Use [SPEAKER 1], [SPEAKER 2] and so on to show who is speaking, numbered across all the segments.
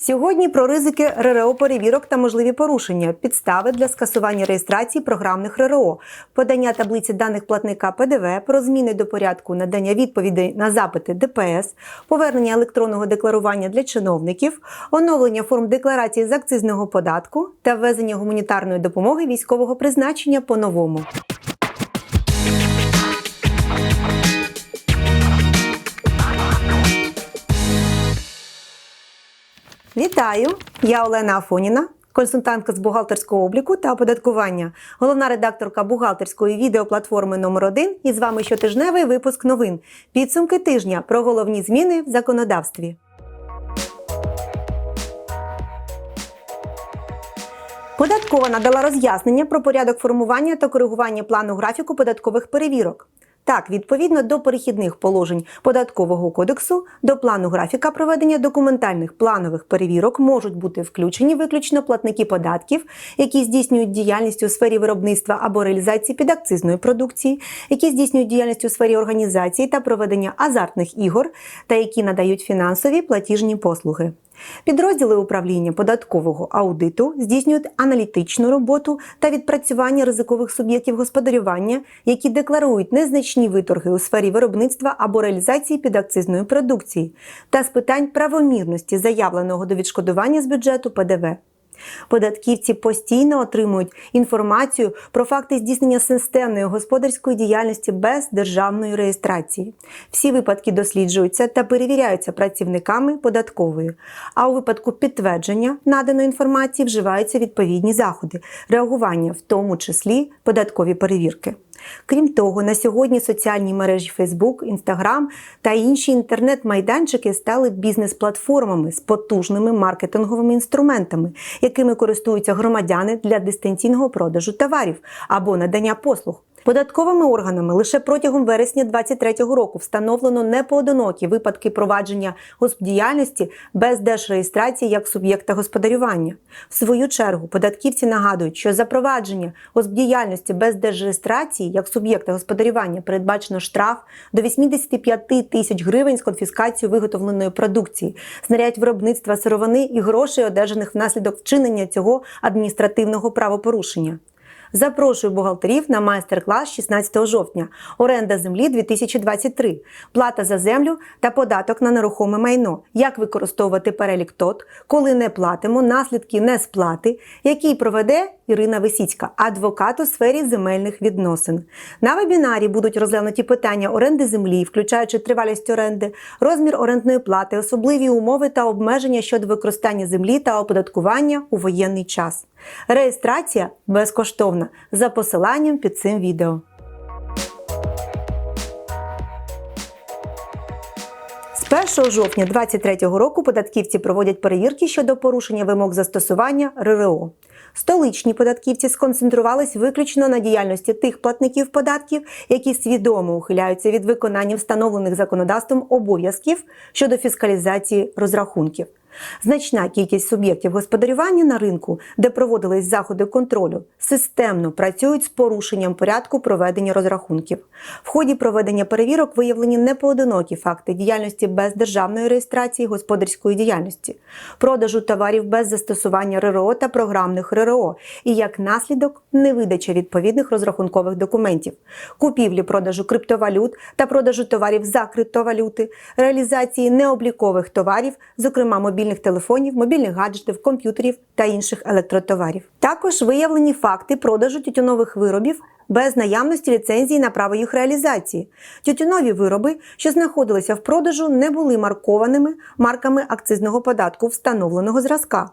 [SPEAKER 1] Сьогодні про ризики РРО перевірок та можливі порушення, підстави для скасування реєстрації програмних РРО, подання таблиці даних платника ПДВ, про зміни до порядку надання відповідей на запити ДПС, повернення електронного декларування для чиновників, оновлення форм декларації з акцизного податку та ввезення гуманітарної допомоги військового призначення по-новому. Вітаю! Я Олена Афоніна, консультантка з бухгалтерського обліку та оподаткування, головна редакторка бухгалтерської відеоплатформи номер 1 І з вами щотижневий випуск новин. Підсумки тижня про головні зміни в законодавстві. Податкова надала роз'яснення про порядок формування та коригування плану графіку податкових перевірок. Так, відповідно до перехідних положень податкового кодексу, до плану графіка проведення документальних планових перевірок можуть бути включені виключно платники податків, які здійснюють діяльність у сфері виробництва або реалізації підакцизної продукції, які здійснюють діяльність у сфері організації та проведення азартних ігор, та які надають фінансові платіжні послуги. Підрозділи управління податкового аудиту здійснюють аналітичну роботу та відпрацювання ризикових суб'єктів господарювання, які декларують незначні виторги у сфері виробництва або реалізації підакцизної продукції, та з питань правомірності заявленого до відшкодування з бюджету ПДВ. Податківці постійно отримують інформацію про факти здійснення системної господарської діяльності без державної реєстрації. Всі випадки досліджуються та перевіряються працівниками податкової. А у випадку підтвердження наданої інформації вживаються відповідні заходи реагування, в тому числі податкові перевірки. Крім того, на сьогодні соціальні мережі Facebook, Instagram та інші інтернет-майданчики стали бізнес-платформами з потужними маркетинговими інструментами, якими користуються громадяни для дистанційного продажу товарів або надання послуг. Податковими органами лише протягом вересня 2023 року встановлено непоодинокі випадки провадження госпдіяльності без держреєстрації як суб'єкта господарювання. В свою чергу податківці нагадують, що запровадження госпдіяльності без держреєстрації як суб'єкта господарювання передбачено штраф до 85 тисяч гривень з конфіскацією виготовленої продукції, знарядь виробництва сировини і грошей, одержаних внаслідок вчинення цього адміністративного правопорушення. Запрошую бухгалтерів на майстер-клас 16 жовтня. Оренда землі 2023, плата за землю та податок на нерухоме майно. Як використовувати перелік ТОТ, коли не платимо, наслідки несплати, який проведе Ірина Висіцька, адвокат у сфері земельних відносин. На вебінарі будуть розглянуті питання оренди землі, включаючи тривалість оренди, розмір орендної плати, особливі умови та обмеження щодо використання землі та оподаткування у воєнний час. Реєстрація безкоштовна за посиланням під цим відео. З 1 жовтня 2023 року податківці проводять перевірки щодо порушення вимог застосування РРО. Столичні податківці сконцентрувались виключно на діяльності тих платників податків, які свідомо ухиляються від виконання встановлених законодавством обов'язків щодо фіскалізації розрахунків. Значна кількість суб'єктів господарювання на ринку, де проводились заходи контролю, системно працюють з порушенням порядку проведення розрахунків. В ході проведення перевірок виявлені непоодинокі факти діяльності без державної реєстрації господарської діяльності, продажу товарів без застосування РРО та програмних РРО, і як наслідок невидача відповідних розрахункових документів, купівлі продажу криптовалют та продажу товарів за криптовалюти, реалізації необлікових товарів, зокрема мобільних телефонів, мобільних гаджетів, комп'ютерів та інших електротоварів. Також виявлені факти продажу тютюнових виробів без наявності ліцензії на право їх реалізації. Тютюнові вироби, що знаходилися в продажу, не були маркованими марками акцизного податку встановленого зразка.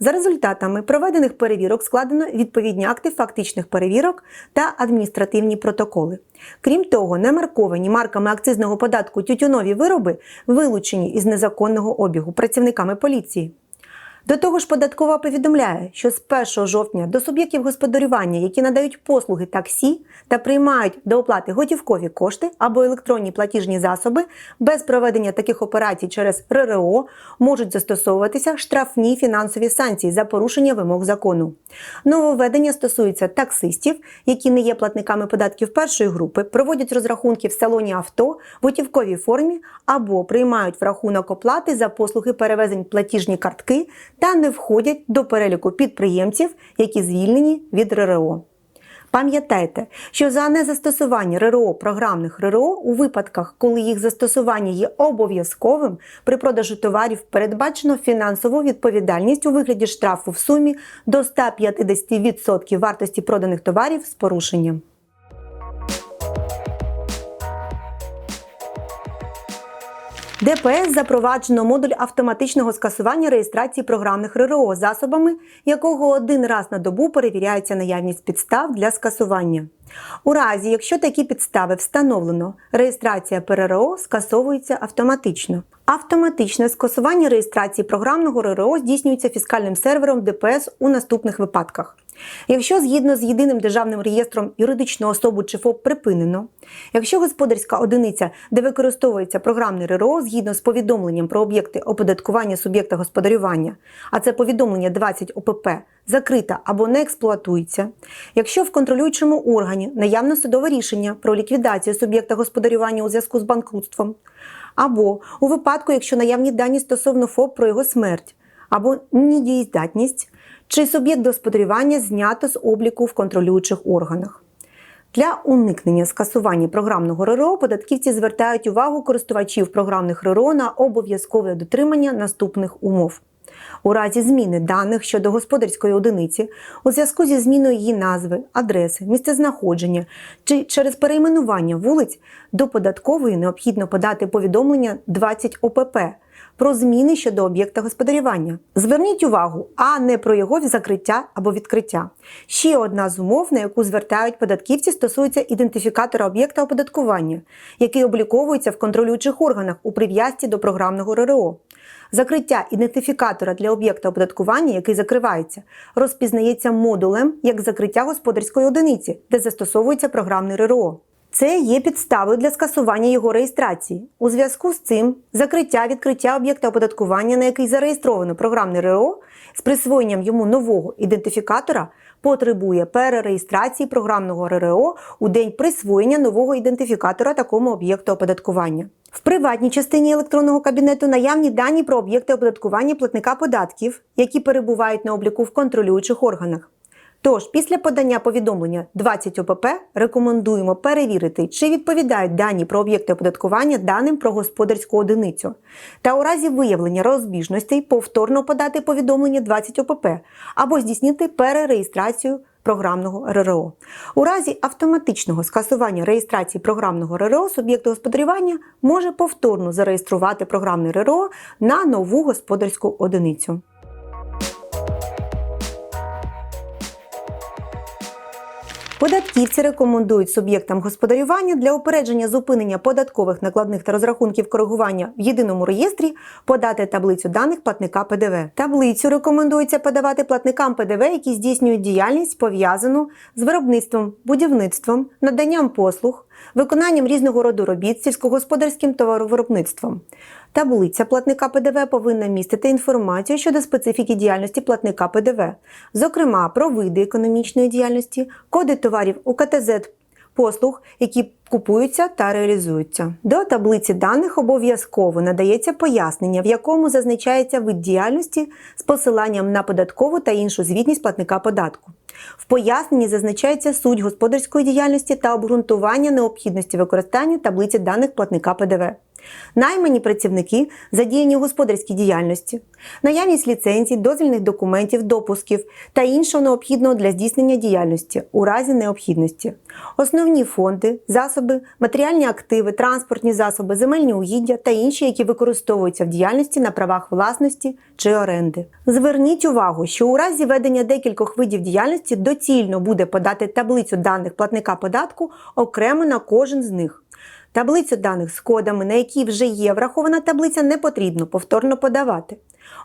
[SPEAKER 1] За результатами проведених перевірок складено відповідні акти фактичних перевірок та адміністративні протоколи. Крім того, не марковані марками акцизного податку тютюнові вироби вилучені із незаконного обігу працівниками поліції. До того ж, податкова повідомляє, що з 1 жовтня до суб'єктів господарювання, які надають послуги таксі та приймають до оплати готівкові кошти або електронні платіжні засоби, без проведення таких операцій через РРО можуть застосовуватися штрафні фінансові санкції за порушення вимог закону. Нововведення стосується таксистів, які не є платниками податків першої групи, проводять розрахунки в салоні авто в готівковій формі або приймають в рахунок оплати за послуги перевезень платіжні картки та не входять до переліку підприємців, які звільнені від РРО. Пам'ятайте, що за незастосування РРО програмних РРО у випадках, коли їх застосування є обов'язковим, при продажу товарів передбачено фінансову відповідальність у вигляді штрафу в сумі до 150% вартості проданих товарів з порушенням. ДПС запроваджено модуль автоматичного скасування реєстрації програмних РРО, засобами якого один раз на добу перевіряється наявність підстав для скасування. У разі, якщо такі підстави встановлено, реєстрація ПРРО скасовується автоматично. Автоматичне скасування реєстрації програмного РРО здійснюється фіскальним сервером ДПС у наступних випадках. Якщо згідно з єдиним державним реєстром юридичну особу чи ФОП припинено, якщо господарська одиниця, де використовується програмний РРО згідно з повідомленням про об'єкти оподаткування суб'єкта господарювання, а це повідомлення 20 ОПП, закрита або не експлуатується, якщо в контролюючому органі наявне судове рішення про ліквідацію суб'єкта господарювання у зв'язку з банкрутством, або у випадку, якщо наявні дані стосовно ФОП про його смерть, або недієздатність, чи суб'єкт господарювання знято з обліку в контролюючих органах. Для уникнення скасування програмного РРО податківці звертають увагу користувачів програмних РРО на обов'язкове дотримання наступних умов. У разі зміни даних щодо господарської одиниці у зв'язку зі зміною її назви, адреси, місцезнаходження чи через перейменування вулиць до податкової необхідно подати повідомлення 20 ОПП про зміни щодо об'єкта господарювання. Зверніть увагу, а не про його закриття або відкриття. Ще одна з умов, на яку звертають податківці, стосується ідентифікатора об'єкта оподаткування, який обліковується в контролюючих органах у прив'язці до програмного РРО. Закриття ідентифікатора для об'єкта оподаткування, який закривається, розпізнається модулем як закриття господарської одиниці, де застосовується програмний РРО. Це є підставою для скасування його реєстрації. У зв'язку з цим закриття відкриття об'єкта оподаткування, на який зареєстровано програмний РРО, з присвоєнням йому нового ідентифікатора потребує перереєстрації програмного РРО у день присвоєння нового ідентифікатора такому об'єкту оподаткування. В приватній частині електронного кабінету наявні дані про об'єкти оподаткування платника податків, які перебувають на обліку в контролюючих органах. Тож, після подання повідомлення 20 ОПП рекомендуємо перевірити, чи відповідають дані про об'єкти оподаткування даним про господарську одиницю. Та у разі виявлення розбіжностей повторно подати повідомлення 20 ОПП або здійснити перереєстрацію програмного РРО. У разі автоматичного скасування реєстрації програмного РРО суб'єкт господарювання може повторно зареєструвати програмний РРО на нову господарську одиницю. Податківці рекомендують суб'єктам господарювання для упередження зупинення податкових накладних та розрахунків коригування в єдиному реєстрі подати таблицю даних платника ПДВ. Таблицю рекомендується подавати платникам ПДВ, які здійснюють діяльність пов'язану з виробництвом, будівництвом, наданням послуг, виконанням різного роду робіт сільськогосподарським товаровиробництвом. Таблиця платника ПДВ повинна містити інформацію щодо специфіки діяльності платника ПДВ, зокрема про види економічної діяльності, коди товарів УКТЗ послуг, які купуються та реалізуються. До таблиці даних обов'язково надається пояснення, в якому зазначається вид діяльності з посиланням на податкову та іншу звітність платника податку. В поясненні зазначається суть господарської діяльності та обґрунтування необхідності використання таблиці даних платника ПДВ. Наймані працівники задіяні у господарській діяльності, наявність ліцензій, дозвільних документів, допусків та іншого необхідного для здійснення діяльності у разі необхідності, основні фонди, засоби, матеріальні активи, транспортні засоби, земельні угіддя та інші, які використовуються в діяльності на правах власності чи оренди. Зверніть увагу, що у разі ведення декількох видів діяльності доцільно буде подати таблицю даних платника податку окремо на кожен з них. Таблицю даних з кодами, на які вже є врахована таблиця, не потрібно повторно подавати.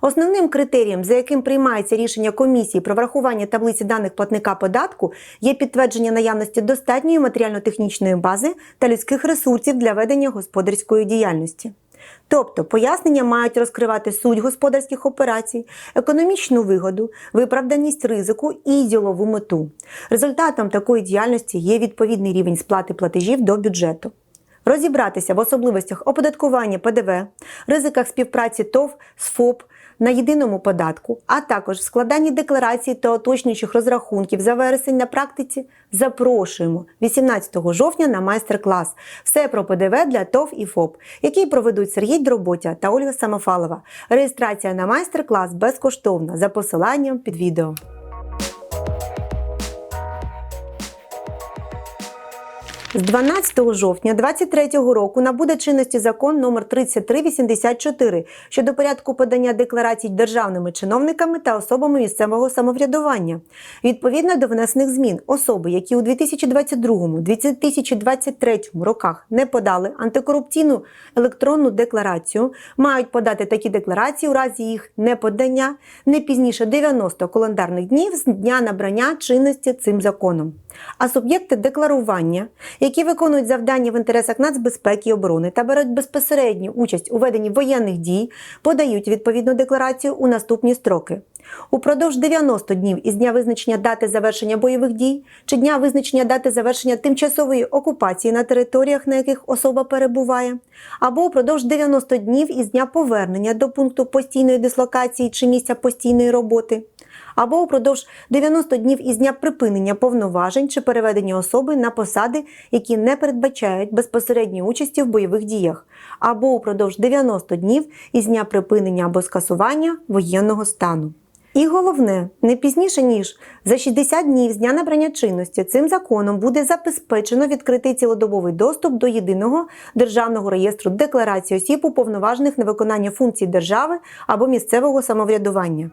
[SPEAKER 1] Основним критерієм, за яким приймається рішення комісії про врахування таблиці даних платника податку, є підтвердження наявності достатньої матеріально-технічної бази та людських ресурсів для ведення господарської діяльності. Тобто пояснення мають розкривати суть господарських операцій, економічну вигоду, виправданість ризику і ділову мету. Результатом такої діяльності є відповідний рівень сплати платежів до бюджету. Розібратися в особливостях оподаткування ПДВ, ризиках співпраці ТОВ з ФОП на єдиному податку, а також в складанні декларацій та уточнюючих розрахунків за вересень на практиці запрошуємо 18 жовтня на майстер-клас Все про ПДВ для ТОВ і ФОП, який проведуть Сергій Дроботя та Ольга Самофалова. Реєстрація на майстер-клас безкоштовна за посиланням під відео. З 12 жовтня 2023 року набуде чинності закон номер 3384 щодо порядку подання декларацій державними чиновниками та особами місцевого самоврядування. Відповідно до внесених змін, особи, які у 2022-2023 роках не подали антикорупційну електронну декларацію, мають подати такі декларації у разі їх неподання не пізніше 90 календарних днів з дня набрання чинності цим законом. А суб'єкти декларування, які виконують завдання в інтересах нацбезпеки і оборони та беруть безпосередню участь у веденні воєнних дій, подають відповідну декларацію у наступні строки. Упродовж 90 днів із дня визначення дати завершення бойових дій чи дня визначення дати завершення тимчасової окупації на територіях, на яких особа перебуває, або упродовж 90 днів із дня повернення до пункту постійної дислокації чи місця постійної роботи або упродовж 90 днів із дня припинення повноважень чи переведення особи на посади, які не передбачають безпосередньої участі в бойових діях, або упродовж 90 днів із дня припинення або скасування воєнного стану. І головне, не пізніше ніж за 60 днів з дня набрання чинності цим законом буде забезпечено відкритий цілодобовий доступ до єдиного державного реєстру декларації осіб уповноважених на виконання функцій держави або місцевого самоврядування.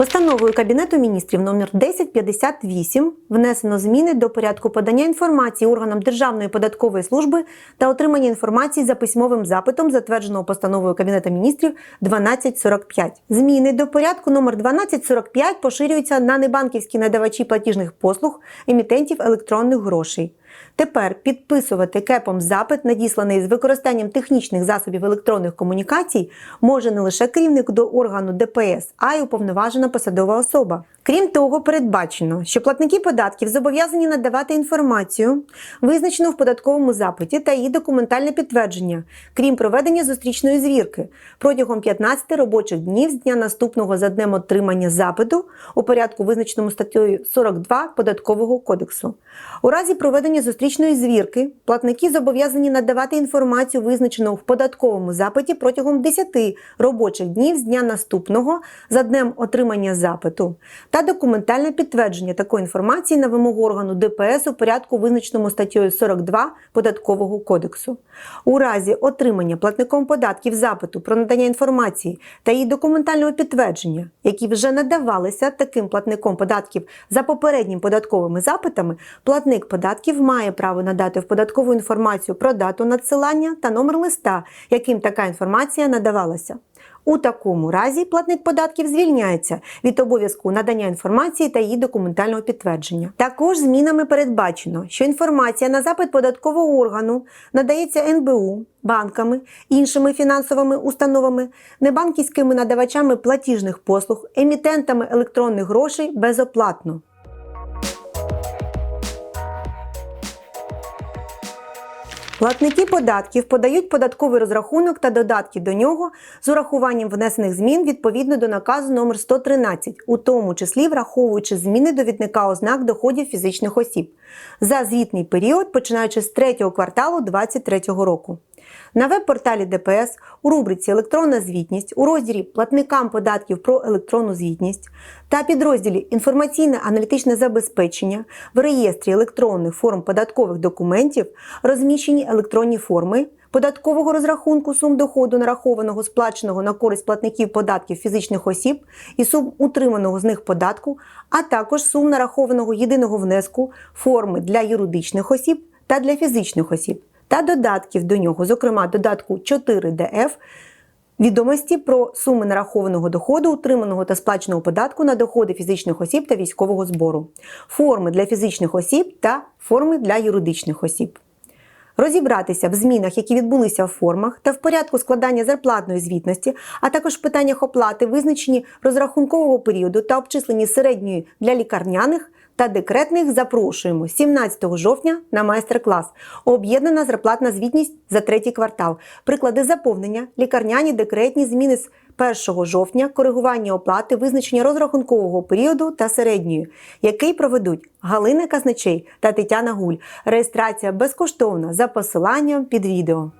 [SPEAKER 1] Постановою Кабінету міністрів номер 1058 внесено зміни до порядку подання інформації органам Державної податкової служби та отримання інформації за письмовим запитом, затвердженого постановою Кабінету міністрів 1245. Зміни до порядку номер 1245 поширюються на небанківські надавачі платіжних послуг емітентів електронних грошей. Тепер підписувати кепом запит, надісланий з використанням технічних засобів електронних комунікацій, може не лише керівник до органу ДПС, а й уповноважена посадова особа. Крім того, передбачено, що платники податків зобов'язані надавати інформацію, визначену в податковому запиті та її документальне підтвердження, крім проведення зустрічної звірки протягом 15 робочих днів з дня наступного за днем отримання запиту у порядку, визначеному статтею 42 податкового кодексу. У разі проведення зустрічної звірки платники зобов'язані надавати інформацію, визначену в податковому запиті протягом 10 робочих днів з дня наступного за днем отримання запиту та документальне підтвердження такої інформації на вимогу органу ДПС у порядку, визначеному статтею 42 податкового кодексу. У разі отримання платником податків запиту про надання інформації та її документального підтвердження, які вже надавалися таким платником податків за попередніми податковими запитами, платник податків має право надати в податкову інформацію про дату надсилання та номер листа, яким така інформація надавалася. У такому разі платник податків звільняється від обов'язку надання інформації та її документального підтвердження. Також змінами передбачено, що інформація на запит податкового органу надається НБУ, банками, іншими фінансовими установами, небанківськими надавачами платіжних послуг, емітентами електронних грошей безоплатно. Платники податків подають податковий розрахунок та додатки до нього з урахуванням внесених змін відповідно до наказу номер 113, у тому числі враховуючи зміни довідника ознак доходів фізичних осіб за звітний період, починаючи з третього кварталу 2023 року. На веб-порталі ДПС у рубриці Електронна звітність у розділі Платникам податків про електронну звітність та підрозділі Інформаційне аналітичне забезпечення в реєстрі електронних форм податкових документів розміщені електронні форми податкового розрахунку сум доходу, нарахованого сплаченого на користь платників податків фізичних осіб і сум утриманого з них податку, а також сум нарахованого єдиного внеску, форми для юридичних осіб та для фізичних осіб, та додатків до нього, зокрема додатку 4 ДФ. Відомості про суми нарахованого доходу, утриманого та сплаченого податку на доходи фізичних осіб та військового збору, форми для фізичних осіб та форми для юридичних осіб. Розібратися в змінах, які відбулися в формах та в порядку складання зарплатної звітності, а також в питаннях оплати, визначені розрахункового періоду та обчислені середньої для лікарняних та декретних, запрошуємо 17 жовтня на майстер-клас. Об'єднана зарплатна звітність за третій квартал. Приклади заповнення, лікарняні, декретні зміни з 1 жовтня, коригування оплати, визначення розрахункового періоду та середньої, який проведуть Галина Казначей та Тетяна Гуль. Реєстрація безкоштовна за посиланням під відео.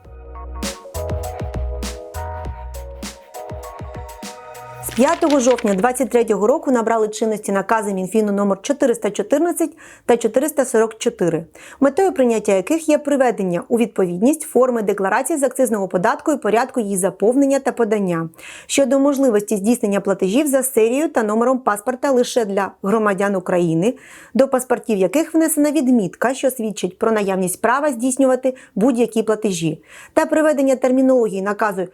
[SPEAKER 1] 5 жовтня 2023 року набрали чинності накази Мінфіну номер 414 та 444, метою прийняття яких є приведення у відповідність форми декларації з акцизного податку і порядку її заповнення та подання щодо можливості здійснення платежів за серією та номером паспорта лише для громадян України, до паспортів яких внесена відмітка, що свідчить про наявність права здійснювати будь-які платежі, та приведення термінології наказу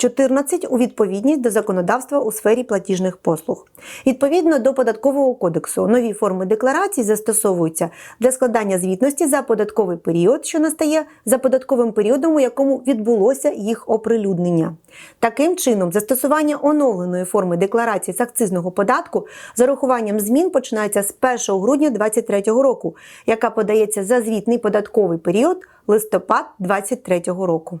[SPEAKER 1] 14 у відповідність до законодавства у сфері платіжних послуг. Відповідно до податкового кодексу, нові форми декларацій застосовуються для складання звітності за податковий період, що настає за податковим періодом, у якому відбулося їх оприлюднення. Таким чином, застосування оновленої форми декларації з акцизного податку з урахуванням змін починається з 1 грудня 2023 року, яка подається за звітний податковий період листопад 2023 року.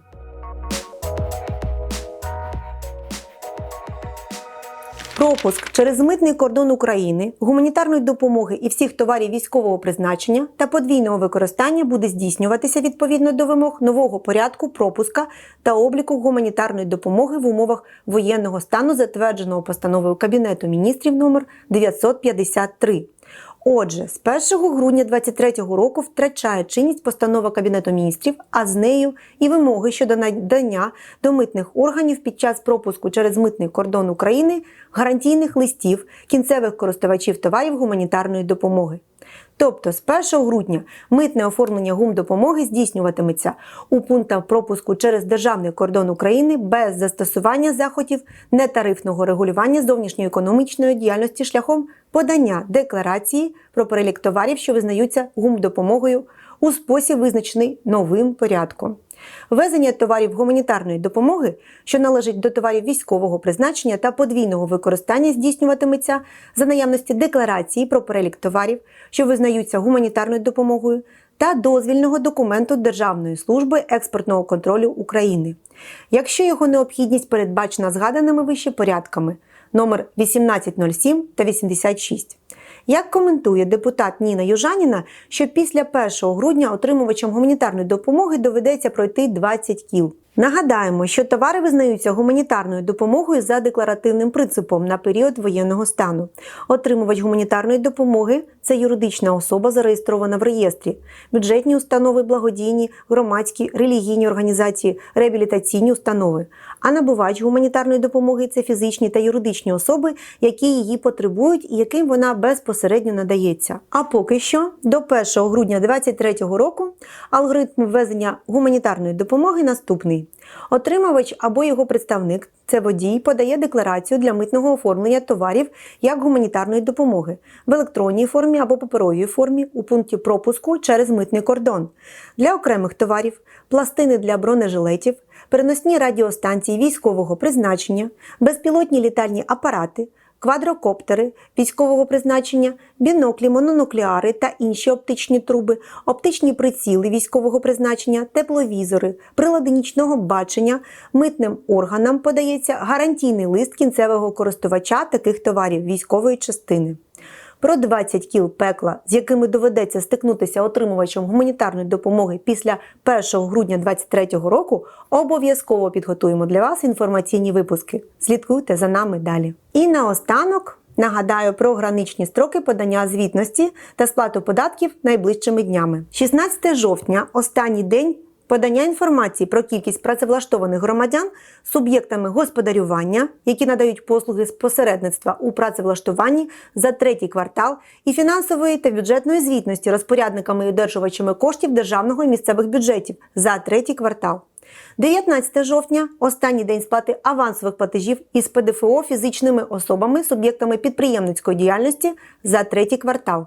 [SPEAKER 1] Пропуск через митний кордон України, гуманітарної допомоги і всіх товарів військового призначення та подвійного використання буде здійснюватися відповідно до вимог нового порядку пропуска та обліку гуманітарної допомоги в умовах воєнного стану, затвердженого постановою Кабінету міністрів номер 953. Отже, з 1 грудня 2023 року втрачає чинність постанова Кабінету міністрів, а з нею і вимоги щодо надання до митних органів під час пропуску через митний кордон України гарантійних листів кінцевих користувачів товарів гуманітарної допомоги. Тобто з 1 грудня митне оформлення гумдопомоги здійснюватиметься у пунктах пропуску через державний кордон України без застосування заходів нетарифного регулювання зовнішньоекономічної діяльності шляхом подання декларації про перелік товарів, що визнаються гумдопомогою у спосіб, визначений новим порядком. Ввезення товарів гуманітарної допомоги, що належить до товарів військового призначення та подвійного використання, здійснюватиметься за наявності декларації про перелік товарів, що визнаються гуманітарною допомогою, та дозвільного документу Державної служби експортного контролю України, якщо його необхідність передбачена згаданими вище порядками номер 1807 та 86. Як коментує депутат Ніна Южаніна, що після 1 грудня отримувачам гуманітарної допомоги доведеться пройти 20 кіл. Нагадаємо, що товари визнаються гуманітарною допомогою за декларативним принципом на період воєнного стану. Отримувач гуманітарної допомоги це юридична особа, зареєстрована в реєстрі, бюджетні установи, благодійні, громадські, релігійні організації, реабілітаційні установи. А набувач гуманітарної допомоги це фізичні та юридичні особи, які її потребують і яким вона безпосередньо надається. А поки що до 1 грудня 2023 року алгоритм ввезення гуманітарної допомоги наступний. Отримувач або його представник, це водій, подає декларацію для митного оформлення товарів як гуманітарної допомоги в електронній формі або паперовій формі у пункті пропуску через митний кордон. Для окремих товарів, пластини для бронежилетів, переносні радіостанції військового призначення, безпілотні літальні апарати квадрокоптери військового призначення, біноклі, мононуклеари та інші оптичні труби, оптичні приціли військового призначення, тепловізори, прилади нічного бачення, митним органам подається гарантійний лист кінцевого користувача таких товарів військової частини. Про 20 кіл пекла, з якими доведеться стикнутися отримувачам гуманітарної допомоги після 1 грудня 2023 року, обов'язково підготуємо для вас інформаційні випуски. Слідкуйте за нами далі. І наостанок. Нагадаю про граничні строки подання звітності та сплату податків найближчими днями. 16 жовтня, останній день подання інформації про кількість працевлаштованих громадян суб'єктами господарювання, які надають послуги з посередництва у працевлаштуванні за третій квартал, і фінансової та бюджетної звітності розпорядниками і одержувачами коштів державного і місцевих бюджетів за третій квартал. 19 жовтня останній день сплати авансових платежів із ПДФО фізичними особами, суб'єктами підприємницької діяльності за третій квартал.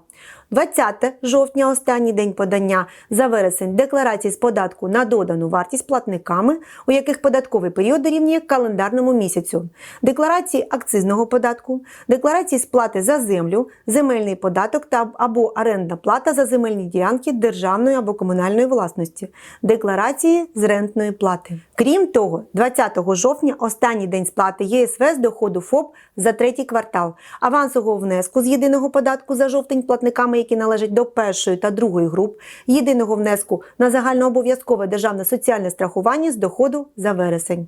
[SPEAKER 1] 20 жовтня останній день подання. За вересень декларацій з податку на додану вартість платниками, у яких податковий період дорівнює календарному місяцю, декларації акцизного податку, декларації сплати за землю, земельний податок та або орендна плата за земельні ділянки державної або комунальної власності, декларації з рентної плати. Крім того, 20 жовтня останній день сплати ЄСВ з доходу ФОП за третій квартал, авансового внеску з єдиного податку за жовтень платниками, які належать до першої та другої груп, єдиного внеску на загальнообов'язкове державне соціальне страхування з доходу за вересень.